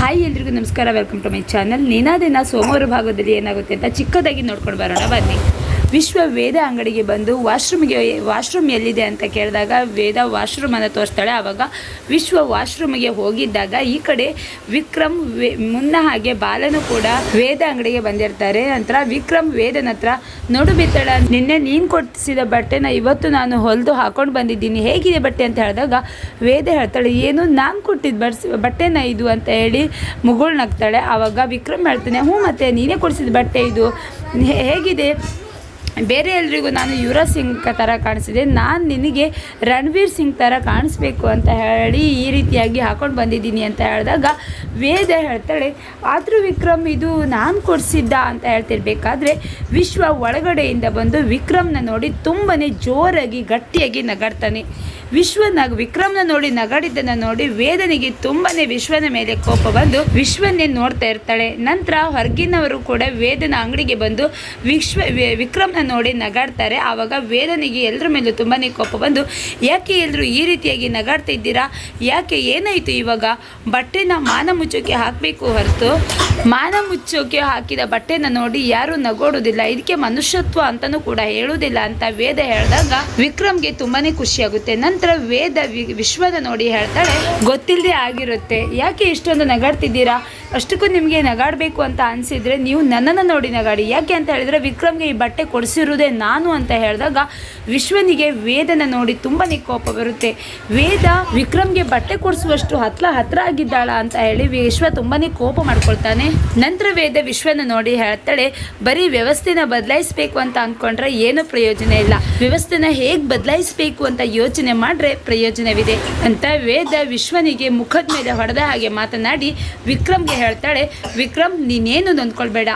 Hi ಎಲ್ರಿಗೂ ನಮಸ್ಕಾರ. Welcome to my channel ನಿನಾದಿನ ಸೋಮವಾರ ಭಾಗದಲ್ಲಿ ಏನಾಗುತ್ತೆ ಅಂತ ಚಿಕ್ಕದಾಗಿ ನೋಡ್ಕೊಂಡು ಬರೋಣ. ಬನ್ನಿ. ವಿಶ್ವ ವೇದ ಅಂಗಡಿಗೆ ಬಂದು ವಾಶ್ರೂಮ್ಗೆ ವಾಶ್ರೂಮ್ ಎಲ್ಲಿದೆ ಅಂತ ಕೇಳಿದಾಗ ವೇದ ವಾಶ್ರೂಮನ್ನು ತೋರಿಸ್ತಾಳೆ. ಆವಾಗ ವಿಶ್ವ ವಾಶ್ರೂಮ್ಗೆ ಹೋಗಿದ್ದಾಗ ಈ ಕಡೆ ವಿಕ್ರಮ್ ಮುನ್ನ ಹಾಗೆ ಬಾಲನು ಕೂಡ ವೇದ ಅಂಗಡಿಗೆ ಬಂದಿರ್ತಾರೆ. ನಂತರ ವಿಕ್ರಮ್ ವೇದನ ಹತ್ರ, ನೋಡು ಬಿತ್ತಳ, ನಿನ್ನೆ ನೀನು ಕೊಡಿಸಿದ ಬಟ್ಟೆನ ಇವತ್ತು ನಾನು ಹೊಲಿದು ಹಾಕೊಂಡು ಬಂದಿದ್ದೀನಿ. ಹೇಗಿದೆ ಬಟ್ಟೆ? ಅಂತ ಹೇಳಿದಾಗ ವೇದ ಹೇಳ್ತಾಳೆ, ಏನು, ನಾನು ಕೊಟ್ಟಿದ್ದು ಬಡ್ಸ್, ಬಟ್ಟೆನ ಇದು? ಅಂತ ಹೇಳಿ ಮುಗುಳ್ ನಗ್ತಾಳೆ. ಆವಾಗ ವಿಕ್ರಮ್ ಹೇಳ್ತಾನೆ, ಹ್ಞೂ ಮತ್ತೆ, ನೀನೇ ಕೊಡಿಸಿದ ಬಟ್ಟೆ ಇದು. ಹೇಗಿದೆ? ಬೇರೆ ಎಲ್ರಿಗೂ ನಾನು ಯುವರಾಜ್ ಸಿಂಗ್ ಥರ ಕಾಣಿಸಿದೆ ನಾನು ನಿನಗೆ ರಣವೀರ್ ಸಿಂಗ್ ಥರ ಕಾಣಿಸ್ಬೇಕು ಅಂತ ಹೇಳಿ ಈ ರೀತಿಯಾಗಿ ಹಾಕೊಂಡು ಬಂದಿದ್ದೀನಿ ಅಂತ ಹೇಳಿದಾಗ ವೇದ ಹೇಳ್ತಾಳೆ, ಆದರೂ ವಿಕ್ರಮ್, ಇದು ನಾನು ಕೊಡಿಸಿದ್ದ ಅಂತ ಹೇಳ್ತಿರ್ಬೇಕಾದ್ರೆ ವಿಶ್ವ ಒಳಗಡೆಯಿಂದ ಬಂದು ವಿಕ್ರಮ್ನ ನೋಡಿ ತುಂಬನೇ ಜೋರಾಗಿ, ಗಟ್ಟಿಯಾಗಿ ನಗಾಡ್ತಾನೆ. ವಿಶ್ವ ನಗ ವಿಕ್ರಮ್ನ ನೋಡಿ ನಗಾಡಿದ್ದನ್ನು ನೋಡಿ ವೇದನಿಗೆ ತುಂಬಾ ವಿಶ್ವನ ಮೇಲೆ ಕೋಪ ಬಂದು ವಿಶ್ವನ್ನೇ ನೋಡ್ತಾ ಇರ್ತಾಳೆ. ನಂತರ ಹೊರಗಿನವರು ಕೂಡ ವೇದನ ಅಂಗಡಿಗೆ ಬಂದು ವಿಶ್ವ ವಿಕ್ರಮ್ನ ನೋಡಿ ನಗಾಡ್ತಾರೆ. ಆವಾಗ ವೇದನಿಗೆ ಎಲ್ಲರ ಮೇಲೂ ತುಂಬಾ ಕೋಪ ಬಂದು, ಯಾಕೆ ಎಲ್ಲರೂ ಈ ರೀತಿಯಾಗಿ ನಗಾಡ್ತಾ ಇದ್ದೀರಾ? ಯಾಕೆ ಏನಾಯಿತು ಇವಾಗ? ಬಟ್ಟೆನ ಮಾನ ಮುಚ್ಚೋಕೆ ಹಾಕಬೇಕು ಹೊರತು? ಮಾನ ಮುಚ್ಚೋಕೆ ಹಾಕಿದ ಬಟ್ಟೆನ ನೋಡಿ ಯಾರು ನಗೋಡೋದಿಲ್ಲ. ಇದಕ್ಕೆ ಮನುಷ್ಯತ್ವ ಅಂತಲೂ ಕೂಡ ಹೇಳೋದಿಲ್ಲ ಅಂತ ವೇದ ಹೇಳಿದಾಗ ವಿಕ್ರಮ್ಗೆ ತುಂಬಾನೇ ಖುಷಿಯಾಗುತ್ತೆ. ನಂತರ ವೇದ ವಿಶ್ವದ ನೋಡಿ ಹೇಳ್ತಾಳೆ ಗೊತ್ತಿಲ್ಲದೆ ಆಗಿರುತ್ತೆ. ಯಾಕೆ ಇಷ್ಟೊಂದು ನಗಾಡ್ತಿದ್ದೀರಾ? ಅಷ್ಟಕ್ಕೂ ನಿಮಗೆ ನಗಾಡಬೇಕು ಅಂತ ಅನಿಸಿದರೆ ನೀವು ನನ್ನನ್ನು ನೋಡಿ ನಗಾಡಿ. ಯಾಕೆ ಅಂತ ಹೇಳಿದ್ರೆ ವಿಕ್ರಮ್ಗೆ ಈ ಬಟ್ಟೆ ಕೊಡಿಸಿರುವುದೇ ನಾನು ಅಂತ ಹೇಳಿದಾಗ ವಿಶ್ವನಿಗೆ ವೇದನ ನೋಡಿ ತುಂಬಾ ಕೋಪ ಬರುತ್ತೆ. ವೇದ ವಿಕ್ರಮ್ಗೆ ಬಟ್ಟೆ ಕೊಡಿಸುವಷ್ಟು ಹತ್ರ ಹತ್ರ ಆಗಿದ್ದಾಳ ಅಂತ ಹೇಳಿ ವಿಶ್ವ ತುಂಬಾ ಕೋಪ ಮಾಡ್ಕೊಳ್ತಾನೆ. ನಂತರ ವೇದ ವಿಶ್ವನ ನೋಡಿ ಹೇಳ್ತಾಳೆ, ಬರೀ ವ್ಯವಸ್ಥೆನ ಬದಲಾಯಿಸಬೇಕು ಅಂತ ಅಂದ್ಕೊಂಡ್ರೆ ಏನು ಪ್ರಯೋಜನ ಇಲ್ಲ. ವ್ಯವಸ್ಥೆನ ಹೇಗೆ ಬದಲಾಯಿಸಬೇಕು ಅಂತ ಯೋಚನೆ ಮಾಡ್ರೆ ಪ್ರಯೋಜನವಿದೆ. ಅಂತ ವೇದ ವಿಶ್ವನಿಗೆ ಮುಖದ ಮೇಲೆ ಹೊಡೆದ ಹಾಗೆ ಮಾತನಾಡಿ, ವಿಕ್ರಮ್ಗೆ ಹೇಳ್ತಾಳೆ, ವಿಕ್ರಮ್, ನೀನೇನು ನೊಂದ್ಕೊಳ್ಬೇಡ.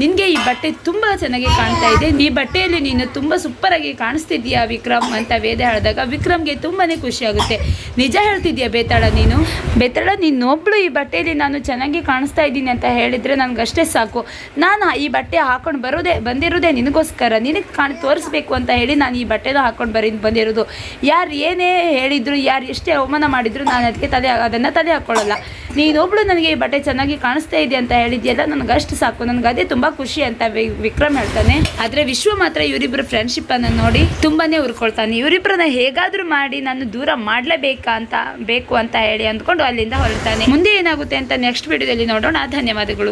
ನಿನಗೆ ಈ ಬಟ್ಟೆ ತುಂಬ ಚೆನ್ನಾಗಿ ಕಾಣ್ತಾ ಇದೆ. ಈ ಬಟ್ಟೆಯಲ್ಲಿ ನೀನು ತುಂಬ ಸೂಪರಾಗಿ ಕಾಣಿಸ್ತಿದ್ದೀಯಾ ವಿಕ್ರಮ್? ಅಂತ ವೇದ ಹೇಳಿದಾಗ ವಿಕ್ರಮ್ಗೆ ತುಂಬಾ ಖುಷಿಯಾಗುತ್ತೆ ನಿಜ ಹೇಳ್ತಿದ್ಯಾ ಬೇತಾಳ ನೀನು? ಬೇತಾಳ ಒಬ್ಳು ಈ ಬಟ್ಟೆಯಲ್ಲಿ ನಾನು ಚೆನ್ನಾಗಿ ಕಾಣಿಸ್ತಾ ಇದ್ದೀನಿ ಅಂತ ಹೇಳಿದರೆ ನನಗಷ್ಟೇ ಸಾಕು. ನಾನು ಈ ಬಟ್ಟೆ ಹಾಕೊಂಡು ಬರೋದೇ, ಬಂದಿರೋದೇ ನಿನಗೋಸ್ಕರ. ನಿನಗೆ ಕಾಣ್, ತೋರಿಸ್ಬೇಕು ಅಂತ ಹೇಳಿ ನಾನು ಈ ಬಟ್ಟೆನ ಹಾಕೊಂಡು ಬರೀ, ಬಂದಿರೋದು. ಯಾರು ಏನೇ ಹೇಳಿದ್ರು, ಯಾರು ಎಷ್ಟೇ ಅವಮಾನ ಮಾಡಿದ್ರು ನಾನು ಅದಕ್ಕೆ ತಲೆ, ಅದನ್ನು ತಲೆ ಹಾಕ್ಕೊಳ್ಳಲ್ಲ ನೀನೊಬ್ಳು ನನಗೆ ಈ ಬಟ್ಟೆ ಚೆನ್ನಾಗಿ ಕಾಣಿಸ್ತಾ ಇದೆ ಅಂತ ಹೇಳಿದ್ಯಲ್ಲ ನನಗೆ ಅಷ್ಟು ಸಾಕು. ನನಗೆ ಅದೇ ತುಂಬ ಖುಷಿ ಅಂತ ವಿಕ್ರಮ್ ಹೇಳ್ತಾನೆ. ಆದರೆ ವಿಶ್ವ ಮಾತ್ರ ಇವರಿಬ್ಬರ ಫ್ರೆಂಡ್ಶಿಪ್ ಅನ್ನು ನೋಡಿ ತುಂಬಾನೇ ಉರ್ಕೊಳ್ತಾನೆ. ಇವರಿಬ್ಬರನ್ನ ಹೇಗಾದರೂ ಮಾಡಿ ನಾನು ದೂರ ಮಾಡಲೇಬೇಕಾ ಅಂತ, ಬೇಕು ಅಂತ ಹೇಳಿ ಅಂದ್ಕೊಂಡು ಅಲ್ಲಿಂದ ಹೊರಡ್ತಾನೆ. ಮುಂದೆ ಏನಾಗುತ್ತೆ ಅಂತ ನೆಕ್ಸ್ಟ್ ವಿಡಿಯೋದಲ್ಲಿ ನೋಡೋಣ. ಧನ್ಯವಾದಗಳು.